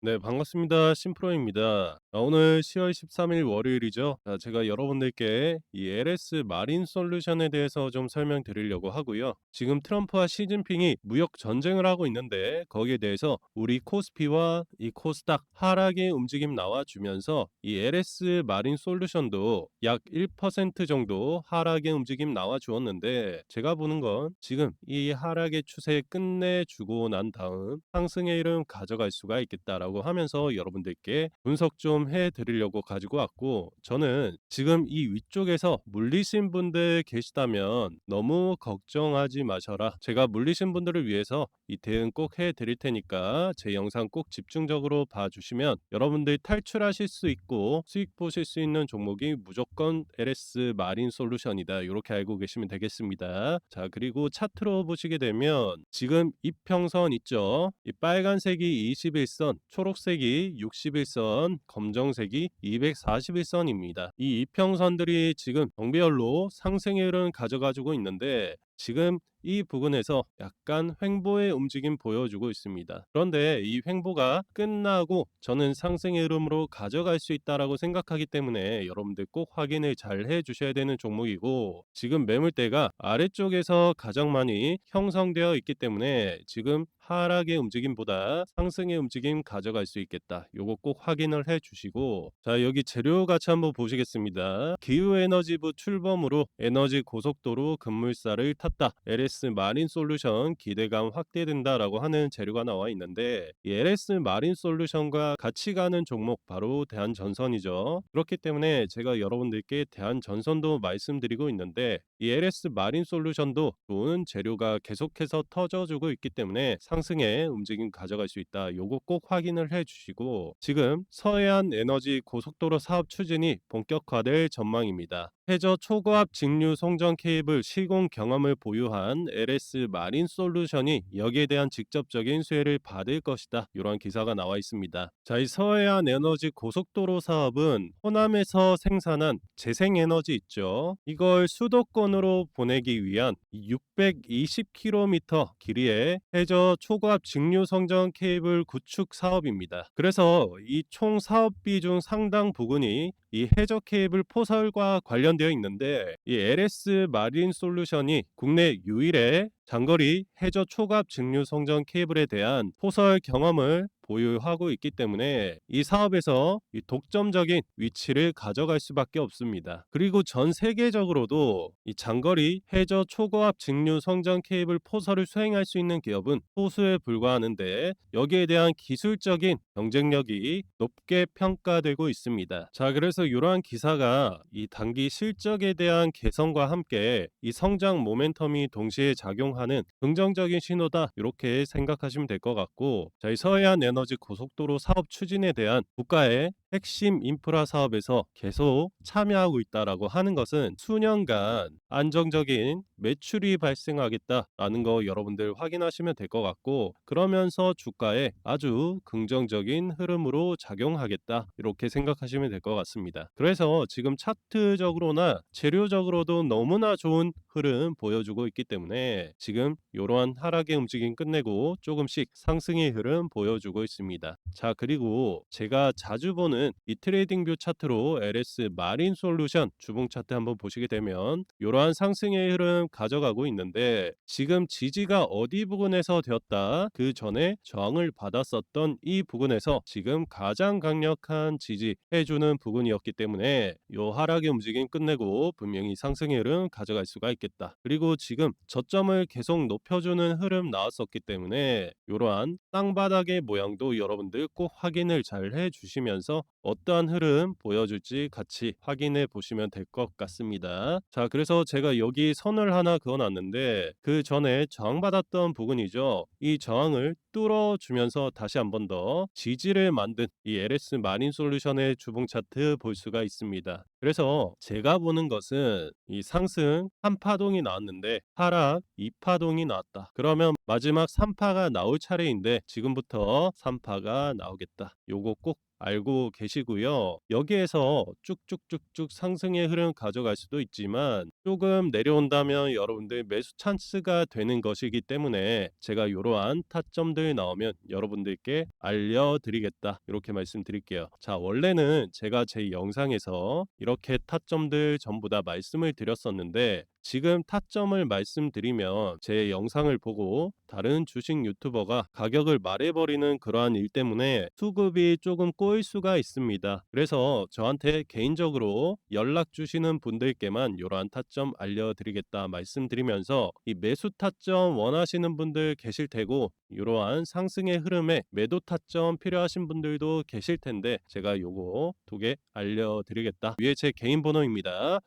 네, 반갑습니다. 심프로입니다. 아, 오늘 10월 13일 월요일이죠. 자, 제가 여러분들께 이 LS 마린 솔루션에 대해서 좀 설명드리려고 하고요. 지금 트럼프와 시진핑이 무역 전쟁을 하고 있는데 거기에 대해서 우리 코스피와 이 코스닥 하락의 움직임 나와주면서 이 LS 마린 솔루션도 약 1% 정도 하락의 움직임 나와주었는데 제가 보는 건 지금 이 하락의 추세 끝내주고 난 다음 상승의 흐름 가져갈 수가 있겠다라고 라고 하면서 여러분들께 분석 좀해 드리려고 가지고 왔고 저는 지금 이 위쪽에서 물리신 분들 계시다면 너무 걱정하지 마셔라. 제가 물리신 분들을 위해서 이 대응 꼭 해 드릴 테니까 제 영상 꼭 집중적으로 봐 주시면 여러분들 탈출하실 수 있고 수익 보실 수 있는 종목이 무조건 LS 마린 솔루션이다. 이렇게 알고 계시면 되겠습니다. 자, 그리고 차트로 보시게 되면 지금 이평선 있죠? 이 빨간색이 21선, 초록색이 61선, 검 정색이 241선입니다. 이 이평선들이 지금 정배열로 상승의 흐름 가져가지고 있는데 지금 이 부분에서 약간 횡보의 움직임 보여주고 있습니다. 그런데 이 횡보가 끝나고 저는 상승의 흐름으로 가져갈 수 있다라고 생각하기 때문에 여러분들 꼭 확인을 잘 해 주셔야 되는 종목이고 지금 매물대가 아래쪽에서 가장 많이 형성되어 있기 때문에 지금 하락의 움직임보다 상승의 움직임 가져갈 수 있겠다. 요거 꼭 확인을 해 주시고 자 여기 재료 같이 한번 보시겠습니다. 기후에너지부 출범으로 에너지 고속도로 급물살을 탔다. LS 마린 솔루션 기대감 확대된다라고 하는 재료가 나와 있는데 이 LS 마린 솔루션과 같이 가는 종목 바로 대한전선이죠. 그렇기 때문에 제가 여러분들께 대한전선도 말씀드리고 있는데 이 LS 마린 솔루션도 좋은 재료가 계속해서 터져주고 있기 때문에 상승의 움직임 가져갈 수 있다. 요거 꼭 확인을 해 주시고 지금 서해안 에너지 고속도로 사업 추진이 본격화될 전망입니다. 해저 초고압 직류 송전 케이블 시공 경험을 보유한 LS 마린 솔루션이 여기에 대한 직접적인 수혜를 받을 것이다. 이러한 기사가 나와 있습니다. 자, 이 서해안 에너지 고속도로 사업은 호남에서 생산한 재생에너지 있죠. 이걸 수도권으로 보내기 위한 620km 길이의 해저 초고압 직류 송전 케이블 구축 사업입니다. 그래서 이 총 사업비 중 상당 부분이 이 해저 케이블 포설과 관련되어 있는데 이 LS 마린 솔루션이 국내 유일의 장거리 해저 초갑 직류 송전 케이블에 대한 포설 경험을 보유하고 있기 때문에 이 사업에서 이 독점적인 위치를 가져갈 수밖에 없습니다. 그리고 전 세계적으로도 이 장거리 해저 초고압 직류 성전 케이블 포설을 수행할 수 있는 기업은 소수에 불과하는데 여기에 대한 기술적인 경쟁력이 높게 평가되고 있습니다. 자, 그래서 이러한 기사가 이 단기 실적에 대한 개선과 함께 이 성장 모멘텀이 동시에 작용하 는 긍정적인 신호다. 이렇게 생각하시면 될 것 같고, 자, 이 서해안 에너 에너지 고속도로 사업 추진에 대한 국가의 핵심 인프라 사업에서 계속 참여하고 있다라고 하는 것은 수년간 안정적인 매출이 발생하겠다라는 거 여러분들 확인하시면 될 것 같고 그러면서 주가에 아주 긍정적인 흐름으로 작용하겠다 이렇게 생각하시면 될 것 같습니다. 그래서 지금 차트적으로나 재료적으로도 너무나 좋은 흐름 보여주고 있기 때문에 지금 이러한 하락의 움직임 끝내고 조금씩 상승의 흐름 보여주고 있습니다. 자 그리고 제가 자주 보는 보시면은 이 트레이딩 뷰 차트로 LS 마린 솔루션 주봉 차트 한번 보시게 되면 이러한 상승의 흐름 가져가고 있는데 지금 지지가 어디 부근에서 되었다 그 전에 저항을 받았었던 이 부근에서 지금 가장 강력한 지지 해주는 부분이었기 때문에 요 하락의 움직임 끝내고 분명히 상승의 흐름 가져갈 수가 있겠다. 그리고 지금 저점을 계속 높여주는 흐름 나왔었기 때문에 이러한 땅바닥의 모양도 여러분들 꼭 확인을 잘 해주시면서 어떠한 흐름 보여줄지 같이 확인해 보시면 될 것 같습니다. 자, 그래서 제가 여기 선을 하나 그어 놨는데 그 전에 저항받았던 부분이죠. 이 저항을 뚫어주면서 다시 한 번 더 지지를 만든 이 LS 마린 솔루션의 주봉 차트 볼 수가 있습니다. 그래서 제가 보는 것은 이 상승 3파동이 나왔는데 하락 2파동이 나왔다. 그러면 마지막 3파가 나올 차례인데 지금부터 3파가 나오겠다. 요거 꼭 알고 계시고요. 여기에서 쭉쭉쭉쭉 상승의 흐름 가져갈 수도 있지만 조금 내려온다면 여러분들 매수 찬스가 되는 것이기 때문에 제가 이러한 타점들 나오면 여러분들께 알려드리겠다 이렇게 말씀드릴게요. 자 원래는 제가 제 영상에서 이렇게 타점들 전부 다 말씀을 드렸었는데 지금 타점을 말씀드리면 제 영상을 보고 다른 주식 유튜버가 가격을 말해버리는 그러한 일 때문에 수급이 조금 꼬일 수가 있습니다. 그래서 저한테 개인적으로 연락 주시는 분들께만 이러한 타점 알려드리겠다 말씀드리면서 이 매수 타점 원하시는 분들 계실 테고 이러한 상승의 흐름에 매도 타점 필요하신 분들도 계실 텐데 제가 요거 두 개 알려드리겠다. 위에 제 개인 번호입니다.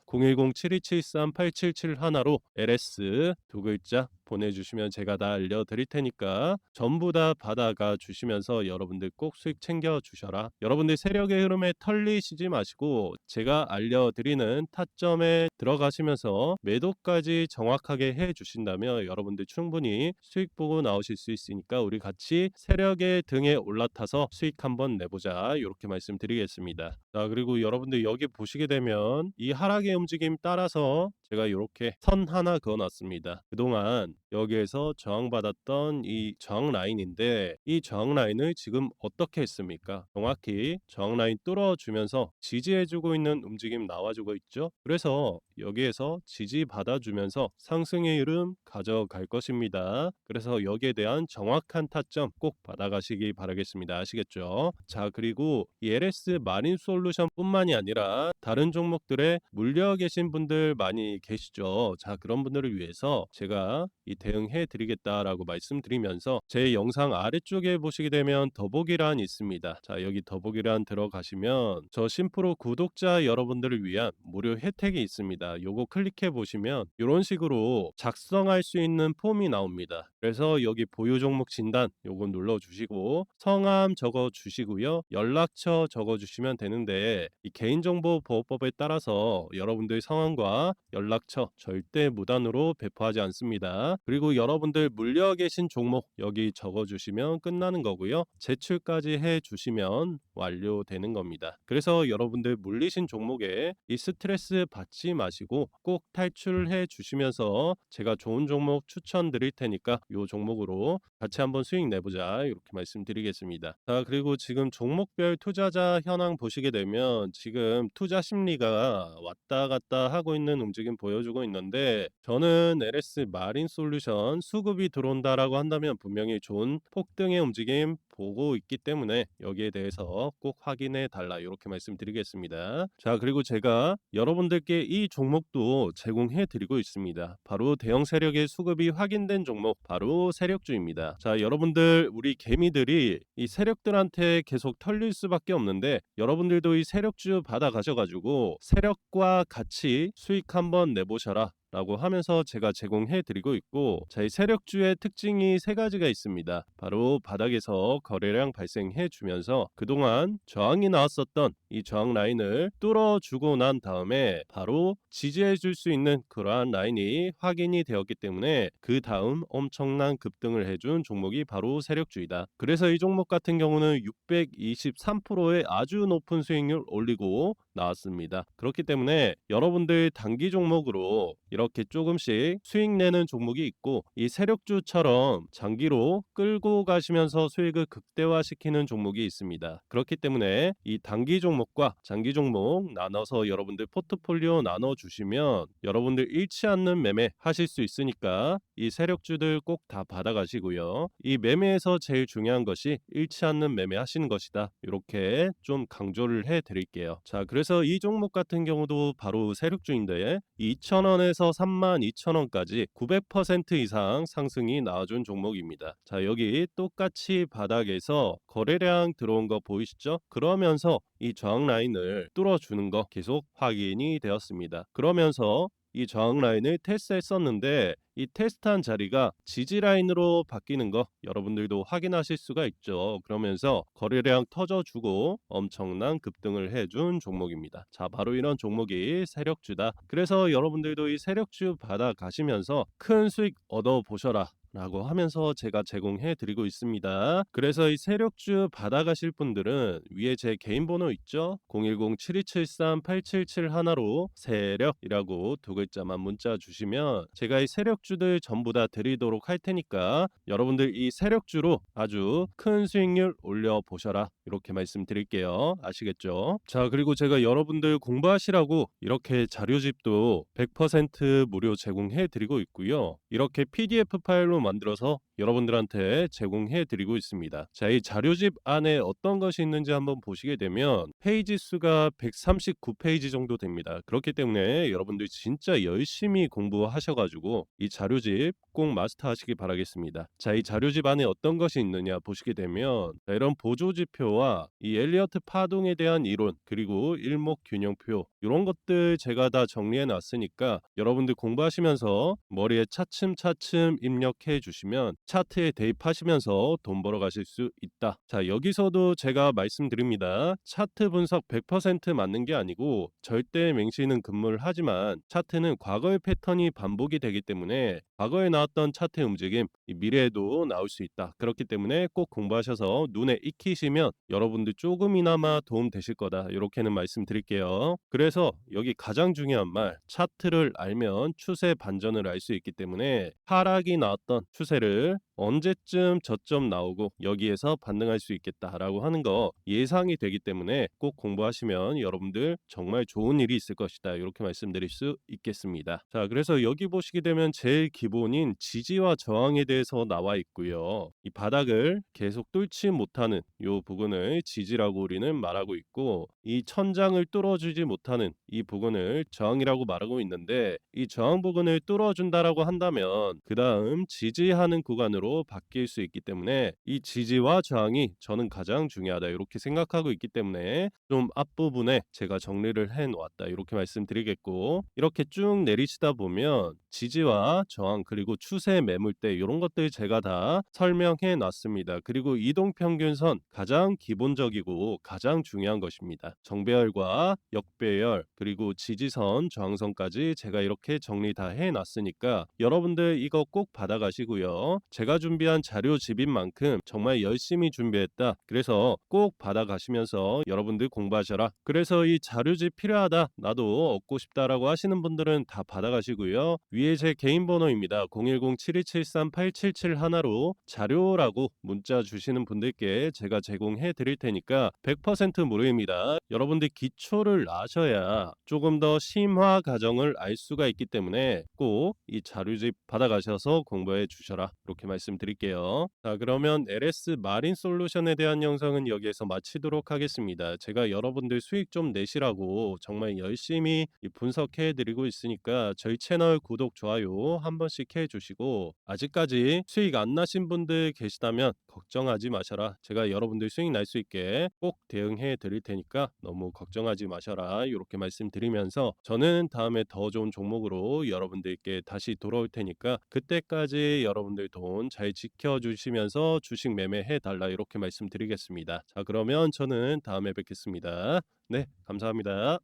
010-7273-877 하나로 LS 두 글자 보내주시면 제가 다 알려드릴 테니까 전부 다 받아가 주시면서 여러분들 꼭 수익 챙겨 주셔라. 여러분들 세력의 흐름에 털리시지 마시고 제가 알려드리는 타점에 들어가시면서 매도까지 정확하게 해 주신다면 여러분들 충분히 수익 보고 나오실 수 있으니까 우리 같이 세력의 등에 올라타서 수익 한번 내보자. 이렇게 말씀드리겠습니다. 자 그리고 여러분들 여기 보시게 되면 이 하락의 움직임 따라서 제가 이렇게 선 하나 그어놨습니다. 그동안 여기에서 저항받았던 이 저항 라인인데 이 저항 라인을 지금 어떻게 했습니까? 정확히 저항 라인 뚫어주면서 지지해주고 있는 움직임 나와주고 있죠. 그래서 여기에서 지지 받아주면서 상승의 흐름 가져갈 것입니다. 그래서 여기에 대한 정확한 타점 꼭 받아가시기 바라겠습니다. 아시겠죠? 자 그리고 이 LS 마린 솔루션 뿐만이 아니라 다른 종목들에 물려 계신 분들 많이 계시죠. 자 그런 분들을 위해서 제가 이 대응해 드리겠다라고 말씀드리면서 제 영상 아래쪽에 보시게 되면 더보기란 있습니다. 자 여기 더보기란 들어가시면 저 심프로 구독자 여러분들을 위한 무료 혜택이 있습니다. 요거 클릭해 보시면 이런 식으로 작성할 수 있는 폼이 나옵니다. 그래서 여기 보유 종목 진단 요거 눌러 주시고 성함 적어 주시고요. 연락처 적어 주시면 되는데 이 개인정보 보호법에 따라서 여러분들 성함과 연락처 절대 무단으로 배포하지 않습니다. 그리고 여러분들 물려 계신 종목 여기 적어 주시면 끝나는 거고요. 제출까지 해 주시면 완료되는 겁니다. 그래서 여러분들 물리신 종목에 이 스트레스 받지 마시고 꼭 탈출해 주시면서 제가 좋은 종목 추천드릴 테니까 이 종목으로 같이 한번 수익 내보자 이렇게 말씀드리겠습니다. 자 그리고 지금 종목별 투자자 현황 보시게 되면 지금 투자 심리가 왔다 갔다 하고 있는 움직임 보여주고 있는데 저는 LS 마린 솔루션 수급이 들어온다라고 한다면 분명히 좋은 폭등의 움직임 보고 있기 때문에 여기에 대해서 꼭 확인해 달라 이렇게 말씀드리겠습니다. 자 그리고 제가 여러분들께 이 종목도 제공해 드리고 있습니다. 바로 대형 세력의 수급이 확인된 종목 바로 세력주입니다. 자 여러분들 우리 개미들이 이 세력들한테 계속 털릴 수밖에 없는데 여러분들도 이 세력주 받아 가셔가지고 세력과 같이 수익 한번 내보셔라. 라고 하면서 제가 제공해 드리고 있고 자, 이 세력주의 특징이 세 가지가 있습니다. 바로 바닥에서 거래량 발생해 주면서 그동안 저항이 나왔었던 이 저항 라인을 뚫어 주고 난 다음에 바로 지지해 줄 수 있는 그러한 라인이 확인이 되었기 때문에 그 다음 엄청난 급등을 해준 종목이 바로 세력주이다. 그래서 이 종목 같은 경우는 623%의 아주 높은 수익률 올리고 나왔습니다. 그렇기 때문에 여러분들 단기 종목으로 이렇게 조금씩 수익 내는 종목이 있고 이 세력주처럼 장기로 끌고 가시면서 수익을 극대화시키는 종목이 있습니다. 그렇기 때문에 이 단기 종목과 장기 종목 나눠서 여러분들 포트폴리오 나눠 주시면 여러분들 잃지 않는 매매 하실 수 있으니까 이 세력주들 꼭 다 받아가시고요. 이 매매에서 제일 중요한 것이 잃지 않는 매매 하시는 것이다. 이렇게 좀 강조를 해 드릴게요. 자, 그래 서 이 종목 같은 경우도 바로 세력주인데 2,000원에서 32,000원까지 900% 이상 상승이 나와준 종목입니다. 자, 여기 똑같이 바닥에서 거래량 들어온 거 보이시죠? 그러면서 이 저항 라인을 뚫어주는 거 계속 확인이 되었습니다. 그러면서 이 저항 라인을 테스트했었는데 이 테스트한 자리가 지지 라인으로 바뀌는 거 여러분들도 확인하실 수가 있죠. 그러면서 거래량 터져주고 엄청난 급등을 해준 종목입니다. 자, 바로 이런 종목이 세력주다. 그래서 여러분들도 이 세력주 받아 가시면서 큰 수익 얻어 보셔라. 라고 하면서 제가 제공해 드리고 있습니다. 그래서 이 세력주 받아가실 분들은 위에 제 개인 번호 있죠? 010-7273-8771로 세력이라고 두 글자만 문자 주시면 제가 이 세력주들 전부 다 드리도록 할 테니까 여러분들 이 세력주로 아주 큰 수익률 올려 보셔라. 이렇게 말씀드릴게요. 아시겠죠? 자, 그리고 제가 여러분들 공부하시라고 이렇게 자료집도 100% 무료 제공해 드리고 있고요. 이렇게 PDF 파일로 만들어서 여러분들한테 제공해 드리고 있습니다. 자, 이 자료집 안에 어떤 것이 있는지 한번 보시게 되면 페이지 수가 139페이지 정도 됩니다. 그렇기 때문에 여러분들 진짜 열심히 공부하셔가지고 이 자료집 꼭 마스터하시기 바라겠습니다. 자, 이 자료집 안에 어떤 것이 있느냐 보시게 되면 자, 이런 보조 지표와 이 엘리어트 파동에 대한 이론 그리고 일목 균형표 이런 것들 제가 다 정리해 놨으니까 여러분들 공부하시면서 머리에 차츰차츰 입력해 주시면 차트에 대입하시면서 돈 벌어 가실 수 있다. 자, 여기서도 제가 말씀드립니다. 차트 분석 100% 맞는 게 아니고 절대 맹시는 근무를 하지만 차트는 과거의 패턴이 반복이 되기 때문에 과거에 나왔던 차트의 움직임 이 미래에도 나올 수 있다. 그렇기 때문에 꼭 공부하셔서 눈에 익히시면 여러분들 조금이나마 도움 되실 거다. 이렇게는 말씀드릴게요. 그래서 여기 가장 중요한 말 차트를 알면 추세 반전을 알 수 있기 때문에 하락이 나왔던 추세를 언제쯤 저점 나오고 여기에서 반등할 수 있겠다라고 하는 거 예상이 되기 때문에 꼭 공부하시면 여러분들 정말 좋은 일이 있을 것이다. 이렇게 말씀드릴 수 있겠습니다. 자, 그래서 여기 보시게 되면 제일 기본인 지지와 저항에 대해서 나와 있고요. 이 바닥을 계속 뚫지 못하는 이 부분을 지지라고 우리는 말하고 있고 이 천장을 뚫어주지 못하는 이 부분을 저항이라고 말하고 있는데 이 저항 부분을 뚫어준다라고 한다면 그 다음 지지하는 구간으로 바뀔 수 있기 때문에 이 지지와 저항이 저는 가장 중요하다 이렇게 생각하고 있기 때문에 좀 앞부분에 제가 정리를 해 놓았다 이렇게 말씀드리겠고 이렇게 쭉 내리시다 보면 지지와 저항 그리고 추세 매물대 이런 것들 제가 다 설명해 놨습니다. 그리고 이동 평균선 가장 기본적이고 가장 중요한 것입니다. 정배열과 역배열 그리고 지지선 저항선까지 제가 이렇게 정리 다 해 놨으니까 여러분들 이거 꼭 받아가시고요. 제가 준비한 자료집인 만큼 정말 열심히 준비했다. 그래서 꼭 받아가시면서 여러분들 공부하셔라. 그래서 이 자료집 필요하다. 나도 얻고 싶다라고 하시는 분들은 다 받아가시고요. 위에 제 개인 번호입니다. 010-7273-8771로 자료라고 문자 주시는 분들께 제가 제공해 드릴 테니까 100% 무료입니다. 여러분들 기초를 아셔야 조금 더 심화 과정을 알 수가 있기 때문에 꼭 이 자료집 받아가셔서 공부해 주셔라. 이렇게 말씀 드릴게요. 자, 그러면 LS 마린 솔루션에 대한 영상은 여기에서 마치도록 하겠습니다. 제가 여러분들 수익 좀 내시라고 정말 열심히 이 분석해 드리고 있으니까 저희 채널 구독, 좋아요 한 번씩 해 주시고 아직까지 수익 안 나신 분들 계시다면 걱정하지 마셔라. 제가 여러분들 수익 날 수 있게 꼭 대응해 드릴 테니까 너무 걱정하지 마셔라. 이렇게 말씀드리면서 저는 다음에 더 좋은 종목으로 여러분들께 다시 돌아올 테니까 그때까지 여러분들 돈잘 지켜주시면서 주식 매매해 달라 이렇게 말씀드리겠습니다. 자, 그러면 저는 다음에 뵙겠습니다. 네, 감사합니다.